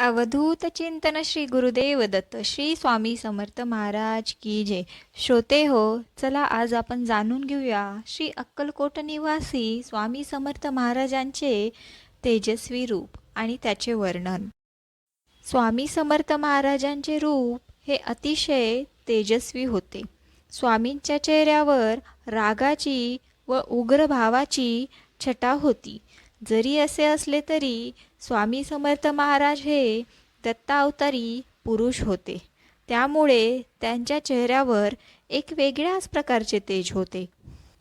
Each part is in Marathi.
अवधूत चिंतन श्री गुरुदेव दत्त श्री स्वामी समर्थ महाराज की जय. श्रोते हो चला आज आपण जाणून घेऊया श्री अक्कलकोट निवासी स्वामी समर्थ महाराजांचे तेजस्वी रूप आणि त्याचे वर्णन. स्वामी समर्थ महाराजांचे रूप हे अतिशय तेजस्वी होते. स्वामींच्या चेहऱ्यावर रागाची व उग्र भावाची छटा होती. जरी असे असले तरी स्वामी समर्थ महाराज हे दत्तावतारी पुरुष होते. त्यामुळे त्यांच्या चेहऱ्यावर एक वेगळ्याच प्रकारचे तेज होते.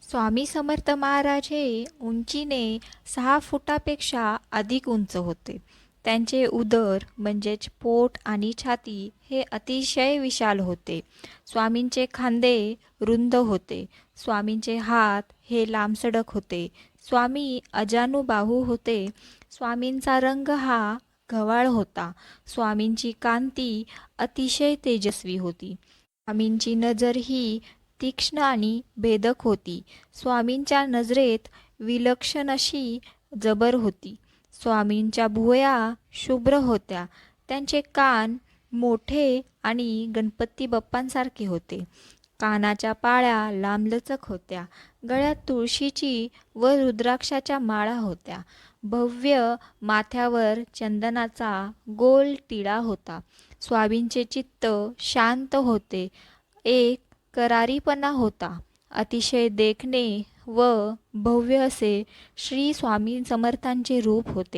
स्वामी समर्थ महाराज हे उंचीने सहा फुटापेक्षा अधिक उंच होते. त्यांचे उदर म्हणजेच पोट आणि छाती हे अतिशय विशाल होते. स्वामींचे खांदे रुंद होते. स्वामींचे हात हे लांबसडक होते. स्वामी अजानुबाहू होते. स्वामींचा रंग हा घवाळ होता. स्वामींची कांती अतिशय तेजस्वी होती. स्वामींची नजर ही तीक्ष्ण आणि भेदक होती. स्वामींच्या नजरेत विलक्षण अशी जबर होती. स्वामींच्या भुवया शुभ्र होत्या. त्यांचे कान मोठे आणि गणपती बाप्पांसारखे होते. कानाच्या पाळ्या लांबलचक होत्या. गळ्यात तुळशीची व रुद्राक्षाच्या माळा होत्या. भव्य माथ्यावर चंदनाचा गोल टिळा होता. स्वामींचे चित्त शांत होते. एक करारीपणा होता. अतिशय देखणे व भव्य असे श्री स्वामी समर्थांचे रूप होते.